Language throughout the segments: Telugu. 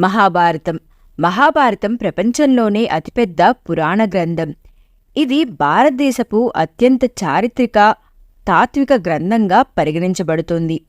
మహాభారతం. మహాభారతం ప్రపంచంలోనే అతిపెద్ద పురాణ గ్రంథం. ఇది భారతదేశపు అత్యంత చారిత్రక తాత్విక గ్రంథంగా పరిగణించబడుతుంది.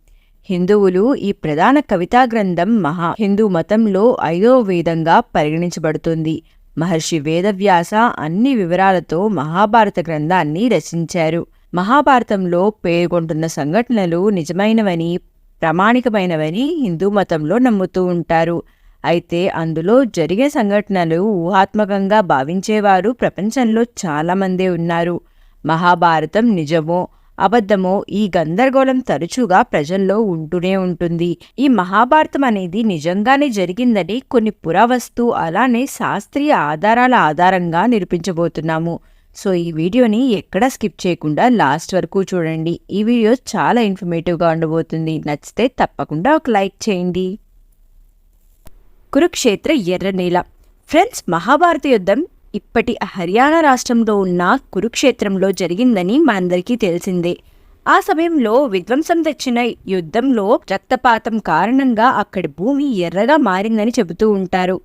హిందువులు ఈ ప్రధాన కవితా గ్రంథం మహా హిందూ మతంలో ఐదవ వేదంగా పరిగణించబడుతుంది. మహర్షి వేదవ్యాస అన్ని వివరాలతో మహాభారత గ్రంథాన్ని రచించారు. మహాభారతంలో పేర్కొంటున్న సంఘటనలు నిజమైనవని ప్రామాణికమైనవని హిందూ మతంలో నమ్ముతూ ఉంటారు. అయితే అందులో జరిగే సంఘటనలు ఊహాత్మకంగా భావించేవారు ప్రపంచంలో చాలామందే ఉన్నారు. మహాభారతం నిజమో అబద్ధమో ఈ గందరగోళం తరచుగా ప్రజల్లో ఉంటూనే ఉంటుంది. ఈ మహాభారతం అనేది నిజంగానే జరిగిందని కొన్ని పురావస్తు అలానే శాస్త్రీయ ఆధారాల ఆధారంగా నిరూపించబోతున్నాము. సో ఈ వీడియోని ఎక్కడా స్కిప్ చేయకుండా లాస్ట్ వరకు చూడండి. ఈ వీడియో చాలా ఇన్ఫర్మేటివ్గా ఉండబోతుంది. నచ్చితే తప్పకుండా ఒక లైక్ చేయండి. కురుక్షేత్ర ఎర్రనేల. ఫ్రెండ్స్ మహాభారత యుద్ధం ఇప్పటి హర్యానా రాష్ట్రంలో ఉన్న కురుక్షేత్రంలో జరిగిందని మనందరికీ తెలిసిందే. ఆ సమయంలో విధ్వంసం తెచ్చిన యుద్ధంలో రక్తపాతం కారణంగా అక్కడి భూమి ఎర్రగా మారిందని చెబుతూ ఉంటారు.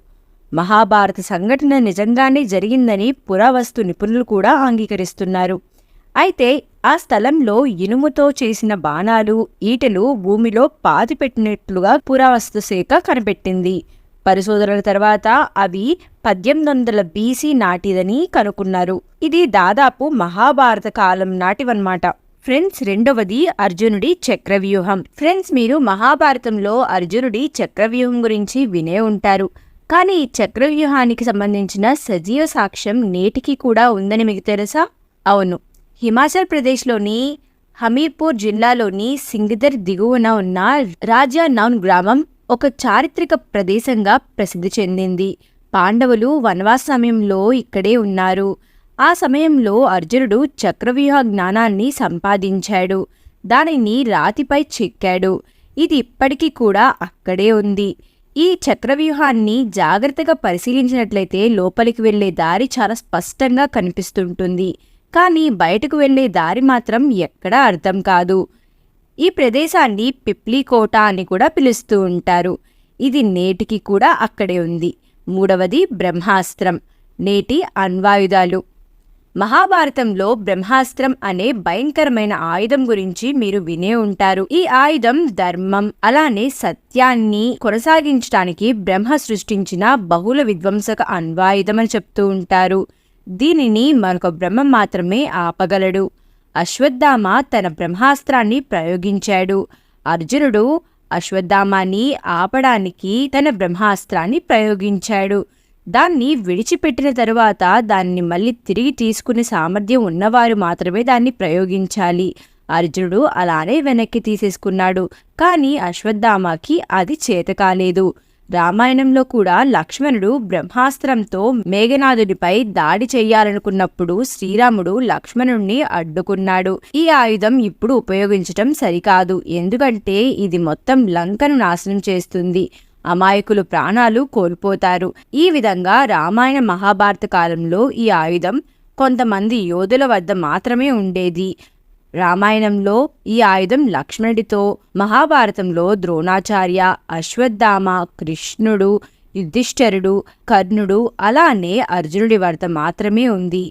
మహాభారత సంఘటన నిజంగానే జరిగిందని పురావస్తు నిపుణులు కూడా అంగీకరిస్తున్నారు. అయితే ఆ స్థలంలో ఇనుముతో చేసిన బాణాలు ఈటెలు భూమిలో పాతిపెట్టినట్లుగా పురావస్తు శాఖ కనిపెట్టింది. పరిశోధనల తర్వాత అవి పద్దెనిమిది వందల బీసీ నాటిదని కనుక్కున్నారు. ఇది దాదాపు మహాభారత కాలం నాటివన్నమాట. ఫ్రెండ్స్ రెండవది అర్జునుడి చక్రవ్యూహం. ఫ్రెండ్స్ మీరు మహాభారతంలో అర్జునుడి చక్రవ్యూహం గురించి వినే ఉంటారు. కానీ ఈ చక్రవ్యూహానికి సంబంధించిన సజీవ సాక్ష్యం నేటికి కూడా ఉందని మీకు తెలుసా? అవును. హిమాచల్ ప్రదేశ్లోని హమీర్పూర్ జిల్లాలోని సింగదర్ దిగువన ఉన్న రాజా నౌన్ గ్రామం ఒక చారిత్రక ప్రదేశంగా ప్రసిద్ధి చెందింది. పాండవులు వనవాస సమయంలో ఇక్కడే ఉన్నారు. ఆ సమయంలో అర్జునుడు చక్రవ్యూహ జ్ఞానాన్ని సంపాదించాడు. దానిని రాతిపై చెక్కాడు. ఇది ఇప్పటికీ కూడా అక్కడే ఉంది. ఈ చక్రవ్యూహాన్ని జాగ్రత్తగా పరిశీలించినట్లయితే లోపలికి వెళ్ళే దారి చాలా స్పష్టంగా కనిపిస్తుంటుంది. కానీ బయటకు వెళ్ళే దారి మాత్రం ఎక్కడా అర్థం కాదు. ఈ ప్రదేశాన్ని పిప్లీకోట అని కూడా పిలుస్తూ ఉంటారు. ఇది నేటికి కూడా అక్కడే ఉంది. మూడవది బ్రహ్మాస్త్రం. నేటి అణ్వాయుధాలు. మహాభారతంలో బ్రహ్మాస్త్రం అనే భయంకరమైన ఆయుధం గురించి మీరు వినే ఉంటారు. ఈ ఆయుధం ధర్మం అలానే సత్యాన్ని కొనసాగించడానికి బ్రహ్మ సృష్టించిన బహుళ విధ్వంసక అణ్వాయుధం అని చెప్తూ ఉంటారు. దీనిని మరొక బ్రహ్మ మాత్రమే ఆపగలడు. అశ్వత్థామ తన బ్రహ్మాస్త్రాన్ని ప్రయోగించాడు. అర్జునుడు అశ్వత్థామాన్ని ఆపడానికి తన బ్రహ్మాస్త్రాన్ని ప్రయోగించాడు. దాన్ని విడిచిపెట్టిన తరువాత దాన్ని మళ్ళీ తిరిగి తీసుకునే సామర్థ్యం ఉన్నవారు మాత్రమే దాన్ని ప్రయోగించాలి. అర్జునుడు అలానే వెనక్కి తీసేసుకున్నాడు. కానీ అశ్వత్థామకి అది చేత కాలేదు రామాయణంలో కూడా లక్ష్మణుడు బ్రహ్మాస్త్రంతో మేఘనాథుడిపై దాడి చేయాలనుకున్నప్పుడు శ్రీరాముడు లక్ష్మణుణ్ణి అడ్డుకున్నాడు. ఈ ఆయుధం ఇప్పుడు ఉపయోగించటం సరికాదు. ఎందుకంటే ఇది మొత్తం లంకను నాశనం చేస్తుంది. అమాయకులు ప్రాణాలు కోల్పోతారు. ఈ విధంగా రామాయణ మహాభారత కాలంలో ఈ ఆయుధం కొంతమంది యోధుల వద్ద మాత్రమే ఉండేది. రామాయణంలో ఈ ఆయుధం లక్ష్మణుడితో మహాభారతంలో ద్రోణాచార్య అశ్వత్థామ కృష్ణుడు యుధిష్ఠరుడు కర్ణుడు అలానే అర్జునుడి వర్త మాత్రమే ఉంది.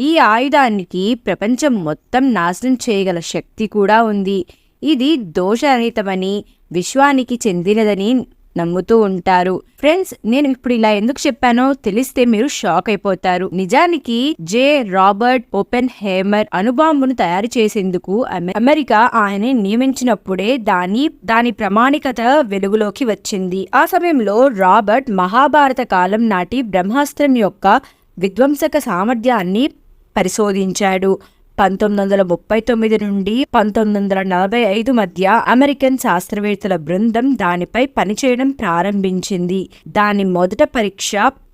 ఈ ఆయుధానికి ప్రపంచం మొత్తం నాశనం చేయగల శక్తి కూడా ఉంది. ఇది దోషరహితమని విశ్వానికి చెందినదని నమ్ముతూ ఉంటారు. ఫ్రెండ్స్ నేను ఇప్పుడు ఇలా ఎందుకు చెప్పానో తెలిస్తే మీరు షాక్ అయిపోతారు. నిజానికి జే రాబర్ట్ ఓపెన్ హేమర్ అణుబాంబును తయారు చేసేందుకు అమెరికా ఆయన నియమించినప్పుడే దాని దాని ప్రామాణికత వెలుగులోకి వచ్చింది. ఆ సమయంలో రాబర్ట్ మహాభారత కాలం నాటి బ్రహ్మాస్త్రం యొక్క విధ్వంసక సామర్థ్యాన్ని పరిశోధించాడు. పంతొమ్మిది వందల ముప్పై తొమ్మిది నుండి పంతొమ్మిది వందల నలభై ఐదు మధ్య అమెరికన్ శాస్త్రవేత్తల బృందం దానిపై పనిచేయడం ప్రారంభించింది. దాని మొదట పరీక్ష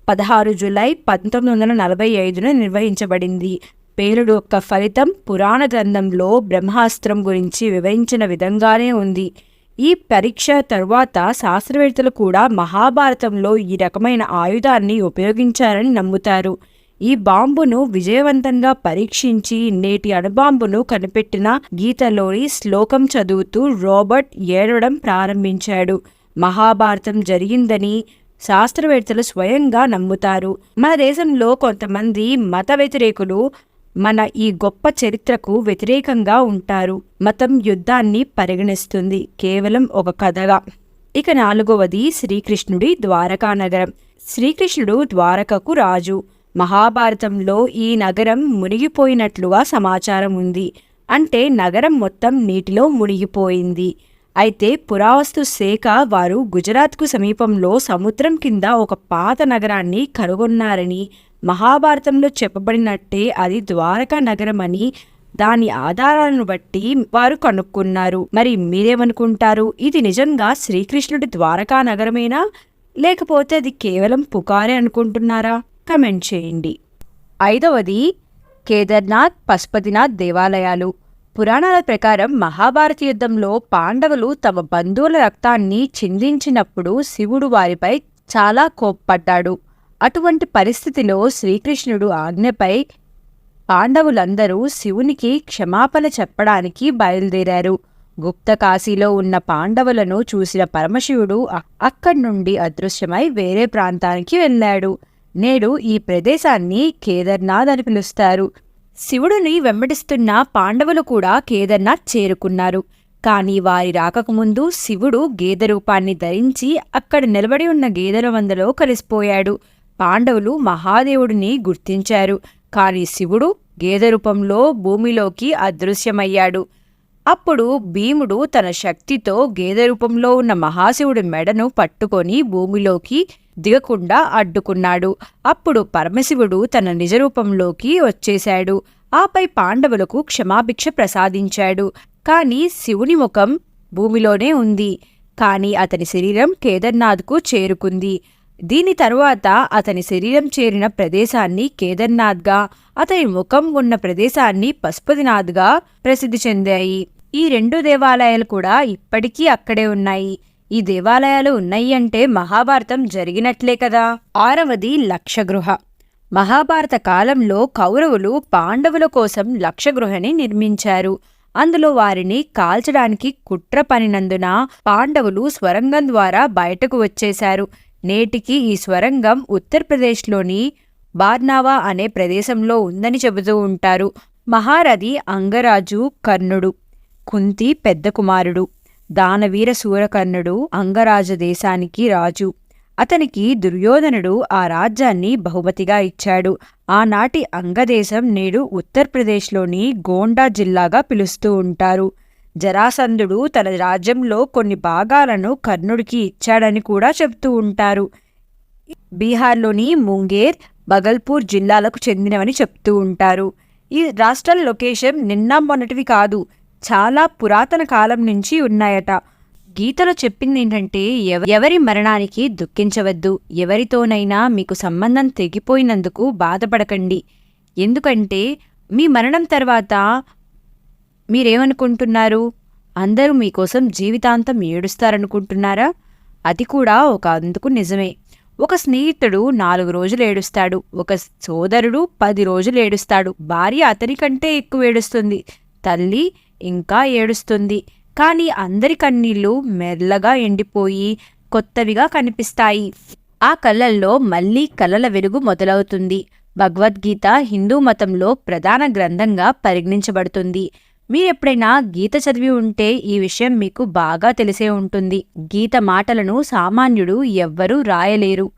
పదహారు జులై పంతొమ్మిది వందల నలభై ఐదున నిర్వహించబడింది. పేలుడు యొక్క ఫలితం పురాణ గ్రంథంలో బ్రహ్మాస్త్రం గురించి వివరించిన విధంగానే ఉంది. ఈ పరీక్ష తరువాత శాస్త్రవేత్తలు కూడా మహాభారతంలో ఈ రకమైన ఆయుధాన్ని ఉపయోగించారని నమ్ముతారు. ఈ బాంబును విజయవంతంగా పరీక్షించి నేటి అణుబాంబును కనిపెట్టిన గీతలోని శ్లోకం చదువుతూ రాబర్ట్ ఏడవడం ప్రారంభించాడు. మహాభారతం జరిగిందని శాస్త్రవేత్తలు స్వయంగా నమ్ముతారు. మన దేశంలో కొంతమంది మత వ్యతిరేకులు మన ఈ గొప్ప చరిత్రకు వ్యతిరేకంగా ఉంటారు. మతం యుద్ధాన్ని పరిగణిస్తుంది. కేవలం ఒక కథగా. ఇక నాలుగవది శ్రీకృష్ణుడి ద్వారకా నగరం. శ్రీకృష్ణుడు ద్వారకకు రాజు. మహాభారతంలో ఈ నగరం మునిగిపోయినట్లుగా సమాచారం ఉంది. అంటే నగరం మొత్తం నీటిలో మునిగిపోయింది. అయితే పురావస్తు శాఖ వారు గుజరాత్కు సమీపంలో సముద్రం కింద ఒక పాత నగరాన్ని కనుగొన్నారని మహాభారతంలో చెప్పబడినట్టే అది ద్వారకా నగరం అని దాని ఆధారాలను బట్టి వారు కనుక్కున్నారు. మరి మీరేమనుకుంటారు? ఇది నిజంగా శ్రీకృష్ణుడి ద్వారకా నగరమేనా? లేకపోతే అది కేవలం పుకారే అనుకుంటున్నారా? కమెంట్ చేయండి. ఐదవది కేదార్నాథ్ పశుపతినాథ్ దేవాలయాలు. పురాణాల ప్రకారం మహాభారత యుద్ధంలో పాండవులు తమ బంధువుల రక్తాన్ని చిందించినప్పుడు శివుడు వారిపై చాలా కోప్పడ్డాడు. అటువంటి పరిస్థితిలో శ్రీకృష్ణుడు ఆజ్ఞపై పాండవులందరూ శివునికి క్షమాపణ చెప్పడానికి బయలుదేరారు. గుప్త కాశీలో ఉన్న పాండవులను చూసిన పరమశివుడు అక్కడి నుండి అదృశ్యమై వేరే ప్రాంతానికి వెళ్ళాడు. నేడు ఈ ప్రదేశాన్ని కేదార్నాథ్ అని పిలుస్తారు. శివుడిని వెంబడిస్తున్న పాండవులు కూడా కేదార్నాథ్ చేరుకున్నారు. కానీ వారి రాకకుముందు శివుడు గేదె రూపాన్ని ధరించి అక్కడ నిలబడి ఉన్న గేదెల వందలో కలిసిపోయాడు. పాండవులు మహాదేవుడిని గుర్తించారు. కానీ శివుడు గేదె రూపంలో భూమిలోకి అదృశ్యమయ్యాడు. అప్పుడు భీముడు తన శక్తితో గేదె రూపంలో ఉన్న మహాశివుడి మెడను పట్టుకొని భూమిలోకి దిగకుండా అడ్డుకున్నాడు. అప్పుడు పరమశివుడు తన నిజ రూపంలోకి వచ్చేశాడు. ఆపై పాండవులకు క్షమాభిక్ష ప్రసాదించాడు. కాని శివుని ముఖం భూమిలోనే ఉంది. కాని అతని శరీరం కేదార్నాథ్కు చేరుకుంది. దీని తరువాత అతని శరీరం చేరిన ప్రదేశాన్ని కేదార్నాథ్గా అతని ముఖం ఉన్న ప్రదేశాన్ని పశుపతినాథ్గా ప్రసిద్ధి చెందాయి. ఈ రెండు దేవాలయాలు కూడా ఇప్పటికీ అక్కడే ఉన్నాయి. ఈ దేవాలయాలు ఉన్నాయి అంటే మహాభారతం జరిగినట్లే కదా. ఆరవది లక్షగృహ. మహాభారత కాలంలో కౌరవులు పాండవుల కోసం లక్షగృహని నిర్మించారు. అందులో వారిని కాల్చడానికి కుట్ర పనినందున పాండవులు స్వరంగం ద్వారా బయటకు వచ్చేశారు. నేటికి ఈ స్వరంగం ఉత్తరప్రదేశ్లోని బార్నావా అనే ప్రదేశంలో ఉందని చెబుతూ ఉంటారు. మహారథి అంగరాజు కర్ణుడు కుంతి పెద్ద కుమారుడు దానవీర సూరకర్ణుడు అంగరాజ దేశానికి రాజు. అతనికి దుర్యోధనుడు ఆ రాజ్యాన్ని బహుమతిగా ఇచ్చాడు. ఆనాటి అంగదేశం నేడు ఉత్తరప్రదేశ్లోని గోండా జిల్లాగా పిలుస్తూ ఉంటారు. జరాసంధుడు తన రాజ్యంలో కొన్ని భాగాలను కర్ణుడికి ఇచ్చాడని కూడా చెబుతూ ఉంటారు. బీహార్లోని ముంగేర్ బగల్పూర్ జిల్లాలకు చెందినవని చెప్తూ ఉంటారు. ఈ రాష్ట్రాల లొకేషన్ నిన్న మొన్నటివి కాదు చాలా పురాతన కాలం నుంచి ఉన్నాయట. గీతలో చెప్పింది ఏంటంటే ఎవ- ఎవరి మరణానికి దుఃఖించవద్దు ఎవరితోనైనా మీకు సంబంధం తెగిపోయినందుకు బాధపడకండి. ఎందుకంటే మీ మరణం తర్వాత మీరేమనుకుంటున్నారు? అందరూ మీకోసం జీవితాంతం ఏడుస్తారనుకుంటున్నారా? అది కూడా ఒక అందుకు నిజమే. ఒక స్నేహితుడు నాలుగు రోజులు ఏడుస్తాడు. ఒక సోదరుడు పది రోజులు ఏడుస్తాడు. భార్య అతని కంటే ఎక్కువ ఏడుస్తుంది. తల్లి ఇంకా ఏడుస్తుంది. కానీ అందరి కన్నీళ్ళు మెల్లగా ఎండిపోయి కొత్తవిగా కనిపిస్తాయి. ఆ కళ్ళల్లో మళ్ళీ కలల వెలుగు మొదలవుతుంది. భగవద్గీత హిందూ మతంలో ప్రధాన గ్రంథంగా పరిగణించబడుతుంది. మీరెప్పుడైనా గీత చదివి ఉంటే ఈ విషయం మీకు బాగా తెలిసే ఉంటుంది. గీత మాటలను సామాన్యుడు ఎవ్వరూ రాయలేరు.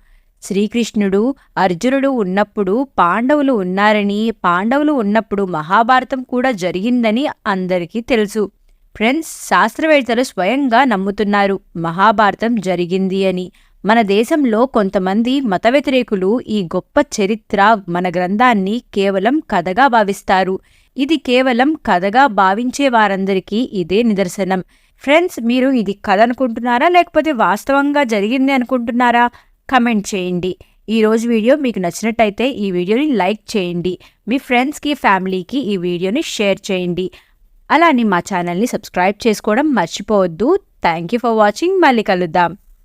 శ్రీకృష్ణుడు అర్జునుడు ఉన్నప్పుడు పాండవులు ఉన్నారని పాండవులు ఉన్నప్పుడు మహాభారతం కూడా జరిగిందని అందరికీ తెలుసు. ఫ్రెండ్స్ శాస్త్రవేత్తలు స్వయంగా నమ్ముతున్నారు మహాభారతం జరిగింది అని. మన దేశంలో కొంతమంది మత వ్యతిరేకులు ఈ గొప్ప చరిత్ర మన గ్రంథాన్ని కేవలం కథగా భావిస్తారు. ఇది కేవలం కథగా భావించే వారందరికీ ఇదే నిదర్శనం. ఫ్రెండ్స్ మీరు ఇది కథ అనుకుంటున్నారా? లేకపోతే వాస్తవంగా జరిగింది అనుకుంటున్నారా? కమెంట్ చేయండి. ఈరోజు వీడియో మీకు నచ్చినట్టయితే ఈ వీడియోని లైక్ చేయండి. మీ ఫ్రెండ్స్కి ఫ్యామిలీకి ఈ వీడియోని షేర్ చేయండి. అలానే మా ఛానల్ని సబ్స్క్రైబ్ చేసుకోవడం మర్చిపోవద్దు. Thank you for watching. మళ్ళీ కలుద్దాం.